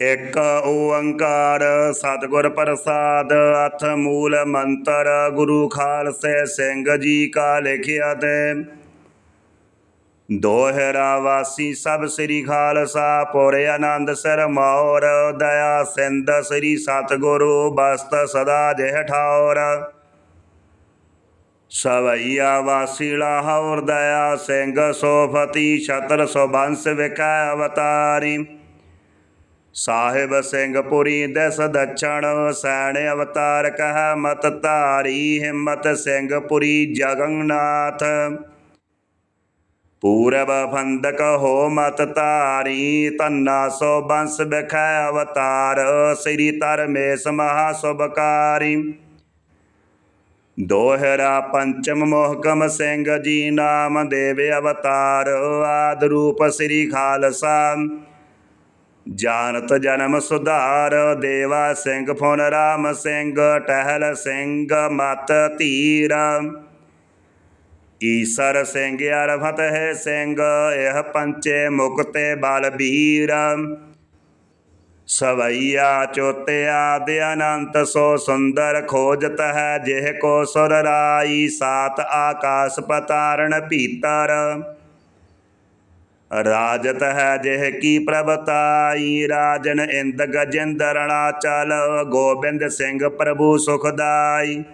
ਇਕ ਓੰਕਾਰ, ਸਤਿਗੁਰ ਪ੍ਰਸਾਦ, ਅਥ ਮੂਲ ਮੰਤਰ, ਗੁਰੂ ਖਾਲਸੇ ਸਿੰਘ ਜੀ ਕਾ ਲਿਖਿਆ ਤੇ ਦੋਹਰਾ ਵਾਸੀ ਸਭ ਸ੍ਰੀ ਖਾਲਸਾ, ਪੁਰੇ ਆਨੰਦ ਸਿਰ ਮੌਰ, ਦਇਆ ਸਿੰਧ ਸ੍ਰੀ ਸਤਿਗੁਰੂ, ਬਸਤ ਸਦਾ ਜਿਹ ਠਾਉਰ। ਸਵਈਆ ਵਾਸੀ ਲਾਹੌਰ ਦਇਆ ਸਿੰਘ, ਸੋਫਤੀ ਛਤਰ ਸੁਬੰਸ ਵਿਕਾ ਅਵਤਾਰੀ। ਸਾਹਿਬ ਸਿੰਘਪੁਰੀ ਦਸ ਦਛਣ ਸੈਣ ਅਵਤਾਰ ਕਹ ਮਤ ਧਾਰੀ ਹਿੰਮਤ ਸਿੰਘਪੁਰੀ ਜਗਨਨਾਥ। ਪੂਰਬ ਫੰਦਕ ਹੋ ਮਤ ਧਾਰੀ ਤੰਨਾ ਸੋ ਬੰਸ ਬਖੈ ਅਵਤਾਰ, ਸ੍ਰੀ ਧਰਮੇਸ ਮਹਾ ਸੁਭਕਾਰੀ ਦੋਹਰਾ ਪੰਚਮ ਮੋਹਕਮ ਸਿੰਘ ਜੀ ਨਾਮ ਦੇਵ ਅਵਤਾਰ, ਆਦ ਰੂਪ ਸ੍ਰੀ ਖਾਲਸਾ। ਜਾਨਤ ਜਨਮ ਸੁਧਾਰ, ਦੇਵਾ ਸਿੰਘ ਫੁਨ ਰਾਮ ਸਿੰਘ, ਟਹਿਲ ਸਿੰਘ ਮਤ ਧੀਰ। ਈਸਰ ਸਿੰਘ ਅਰ ਫਤਿਹ ਸਿੰਘ, ਇਹ ਪੰਚੇ ਮੁਕਤੇ ਬਲਬੀਰ ਸਵਈਆ ਚੋਤਿਆ ਦੇ ਅਨੰਤ, ਸੋ ਸੁੰਦਰ ਖੋਜਤ ਹੈ ਜਿਹ ਕੋ ਸੁਰ ਰਾਈ, ਸਾਤ ਆਕਾਸ ਪਤਾਰਣ ਭੀਤਰ। ਰਾਜਤ ਹੈ ਜਿਹ ਕੀ ਪ੍ਰਭਤਾਈ, ਰਾਜਨ ਇੰਦ ਗਜਿੰਦਰਣਾ ਚਲ, ਗੋਬਿੰਦ ਸਿੰਘ ਪ੍ਰਭੂ ਸੁਖਦਾਈ।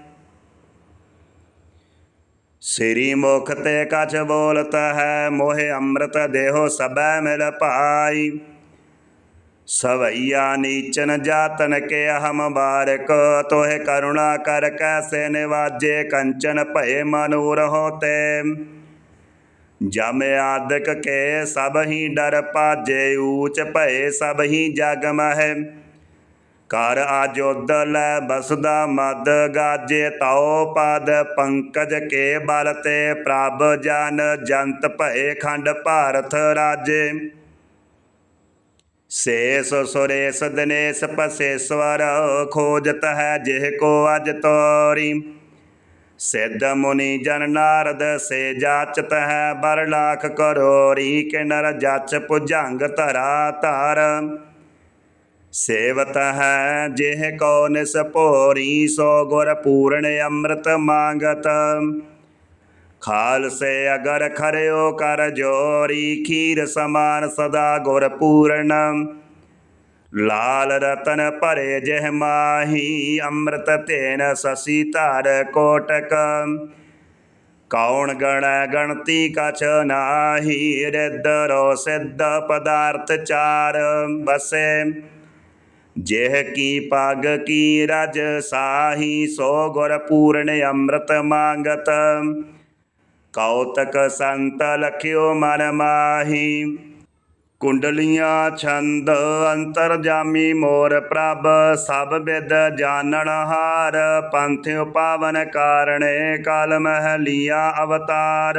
ਸ੍ਰੀ ਮੁਖ ਤੇ ਕਛ ਬੋਲਤ ਹੈ, ਮੋਹਿ ਅੰਮ੍ਰਿਤ ਦੇਹੋ ਸਬੈ ਮਿਲ ਪਾਈ। ਸਵਈਆ ਨੀਚਨ ਜਾਤਨ ਕੇ ਅਹਮ ਬਾਰਕ ਤੋਹਿ ਕਰੁਣਾ ਕਰ ਕੈਸੇ ਨਿਵਾਜੇ, ਕੰਚਨ ਭਏ ਮਨੂਰ ਹੋਤੇ। ਜਮ ਆਦਿਕ ਕੇ ਸਭ ਹੀ ਡਰ ਪਾਜੇ, ਊਚ ਭਏ ਸਭ ਹੀ ਜਗ ਮਹਿ। ਕਰ ਆਜੋਦ ਲੈ ਬਸਦਾ ਮਦ ਗਾਜੇ, ਤਉ ਪਦ ਪੰਕਜ ਕੇ ਬਲ ਤੇ ਪ੍ਰਭ ਜਨ ਜੰਤ ਭਏ ਖੰਡ ਭਾਰਤ ਰਾਜੇ। ਸੇਸ ਸੁਰੇਸ ਦਿਨੇਸ ਪਸੇਸਵਰ ਖੋਜਤ ਹੈ ਜਿਹ ਕੋ ਅਜ ਤੋਰੀ। ਸਿੱਧ ਮੁਨੀ ਜਨ ਨਾਰਦ, ਸੇ ਜਾਚਤ ਹੈ ਬਰ ਲਾਖ ਕਰੋਰੀ, ਕਿਨਰ ਜਚ ਪੁਜੰਗ ਧਰਾ ਧਰ। ਸੇਵਤ ਹੈ ਜਿਹ ਕੋ ਨਿਸ ਭੋਰੀ, ਸੋ ਗੁਰ ਪੂਰਨ ਅੰਮ੍ਰਿਤ ਮੰਗਤ। ਖਾਲਸੇ ਅਗਰ ਖਰਿਓ ਕਰ ਜੋਰੀ, ਖੀਰ ਸਮਾਨ ਸਦਾ ਗੁਰ ਪੂਰਨ। ਲਾਲ ਰਤਨ ਭਰੇ ਜਿਹ ਮਾਹੀ, ਅੰਮ੍ਰਿਤ ਤੇਨ ਸਸੀ ਧਰ ਕੋਟਕ। ਕੌਣ ਗਣ ਗਣਤੀ ਕਛ ਨਾਹੀ ਰਿਦਰੋ ਸਿੱਧ ਪਦਾਰਥ ਚਾਰ ਬਸੇ। ਜਿਹ ਕੀ ਪਗ ਕੀ ਰਜ ਸਾਹੀ, ਸੋ ਗੁਰ ਪੂਰਨ ਅੰਮ੍ਰਿਤ ਮੰਗਤ। ਕੌਤਕ ਸੰਤ ਲਖਿਓ ਮਨ ਮਾਹੀ ਕੁੰਡਲੀਆਂ, ਛੰਦ, ਅੰਤਰ ਜਾਮੀ, ਮੋਰ ਪ੍ਰਭ, ਸਭ ਵਿਦ ਜਾਣਨ ਹਾਰ। ਪੰਥ ਪਾਵਨ ਕਾਰਣੇ ਕਾਲ ਮਹਲੀਆ ਅਵਤਾਰ।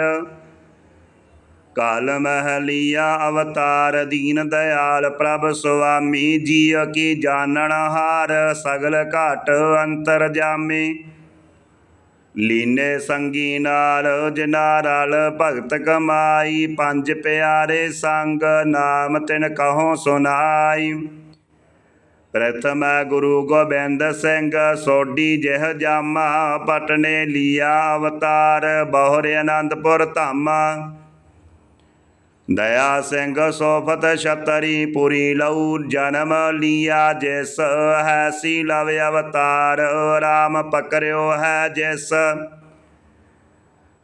ਕਾਲ ਮਹਲੀਆ ਅਵਤਾਰ, ਦੀਨ ਦਇਆਲ ਪ੍ਰਭ ਸੁਆਮੀ, ਜੀਅ ਕੀ ਜਾਣਨ ਹਾਰ। ਸਗਲ ਘਾਟ ਅੰਤਰ ਜਾਮੀ। ਲੀਨੇ ਸੰਗੀ ਨਾਲ ਜਿਨਾ ਰਲ ਭਗਤ ਕਮਾਈ, ਪੰਜ ਪਿਆਰੇ ਸੰਗ ਨਾਮ ਤਿਨ ਕਹੋ ਸੁਨਾਈ ਪ੍ਰਥਮ ਗੁਰੂ ਗੋਬਿੰਦ ਸਿੰਘ ਸੋਢੀ ਜਿਹ ਜਾਮਾ, ਪਟਨੇ ਲਿਆ ਅਵਤਾਰ, ਬਹੁਰ ਅਨੰਦਪੁਰ ਧਾਮਾ। ਦਇਆ ਸਿੰਘ ਸੋਫਤ ਛਤਰੀ ਪੁਰੀ ਲਉ ਜਨਮ ਲੀਆ ਜਿਸ ਹੈ ਸੀ ਲਵ ਅਵਤਾਰ RAM ਪਕਰਿਓ ਹੈ ਜਿਸ।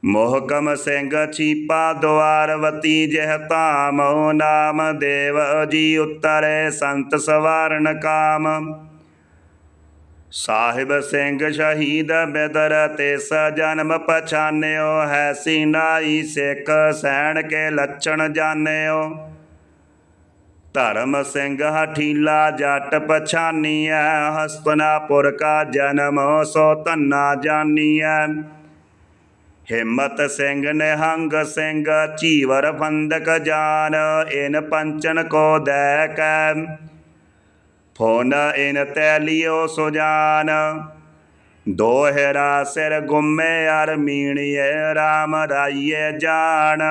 ਮੋਹਕਮ ਸਿੰਘ ਛੀਪਾ ਦੁਆਰਵਤੀ ਜਿਹ ਧਾਮ ਨਾਮ ਦੇਵ ਜੀ ਉਤਰੇ, ਸੰਤ ਸਵਾਰਨ ਕਾਮ। ਸਾਹਿਬ ਸਿੰਘ ਸ਼ਹੀਦ ਬੇਦਰ ਤਿਸ ਜਨਮ ਪਛਾਨਿਓ, ਹੈ ਸੀਨਾਈ ਸਿੱਖ ਸੈਣ ਕੇ ਲੱਛਣ ਜਾਣਿਓ। ਧਰਮ ਸਿੰਘ ਹਠੀਲਾ ਜੱਟ ਪਛਾਨੀਐ, ਹਸਤਨਾਪੁਰ ਕਾ ਜਨਮ ਸੋ ਧੰਨਾ ਜਾਨੀਐ ਹਿੰਮਤ ਸਿੰਘ, ਨਿਹੰਗ ਸਿੰਘ, ਚੀਵਰ ਫੰਦਕ ਜਾਨ, ਇਨ ਪੰਚਨ ਕੋ ਦੈ ਕੈ। ਫੋਨ ਇਨ ਤੈਲਿਓ ਸੁਜਾਨ ਦੋਹਰਾ ਸਿਰ ਗੁੰਮੇ ਅਰ ਮੀਣੀਏ RAM ਰਾਈਏ ਜਾਣ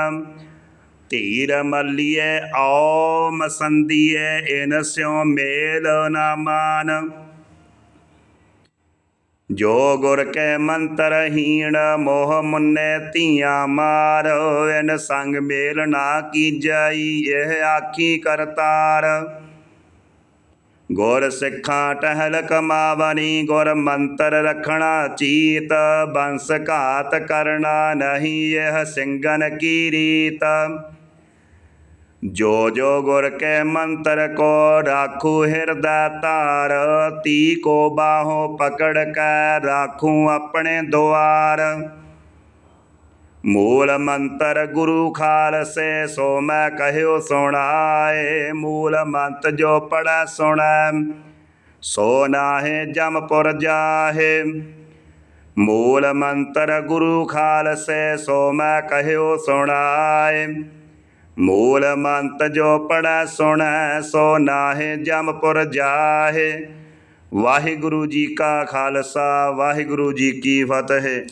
ਧੀਰ ਮੱਲੀਏ ਓ ਮਸੰਦੀਏ ਇਨ ਸਿਉ ਮੇਲ ਨਾ ਮਾਨ। ਜੋ ਗੁਰ ਕੇ ਮੰਤਰ ਹੀਣ, ਮੋਹ ਮੁੰਨੇ ਧੀਆਂ ਮਾਰ। ਇਨ ਸੰਗ ਮੇਲ ਨਾ ਕੀਜਈ ਇਹ ਆਖੀ ਕਰਤਾਰ। ਗੁਰ ਸਿੱਖਾਂ ਟਹਿਲ ਕਮਾਵਨੀ, ਗੁਰ ਮੰਤਰ ਰਖਣਾ, ਚੀਤ ਬੰਸ ਘਾਤ ਕਰਨਾ ਨਹੀਂ, ਇਹ ਸਿੰਘਨ ਕੀ ਰੀਤ? ਜੋ ਜੋ ਗੁਰ ਕੇ ਮੰਤਰ ਕੋ ਰਾਖੂ ਹਿਰਦਾ ਧਾਰ ਤੀ ਕੋ ਬਾਹੋਂ ਪਕੜ ਕੈ ਰਾਖੂ ਆਪਣੇ ਦੁਆਰ। ਮੂਲ ਮੰਤਰ ਗੁਰੂ ਖਾਲਸੇ ਸੋ ਮੈਂ ਕਹਿਓ ਸੁਣਾਏ ਮੂਲ ਮੰਤ ਜੋ ਪੜੈ ਸੁਣੈ ਸੋ ਨਾਹੇ ਜਮਪੁਰ ਜਾਹੇ ਮੂਲ ਮੰਤਰ ਗੁਰੂ ਖਾਲਸੇ ਸੋ ਮੈਂ ਕਹਿਓ ਸੁਣਾਏ ਮੂਲ ਮੰਤ ਜੋ ਪੜੈ ਸੁਣੈ ਸੋ ਨਾਹੇ ਜਮਪੁਰ ਜਾਹੇ ਵਾਹਿਗੁਰੂ ਜੀ ਕਾ ਖਾਲਸਾ ਵਾਹਿਗੁਰੂ ਜੀ ਕੀ ਫਤਿਹ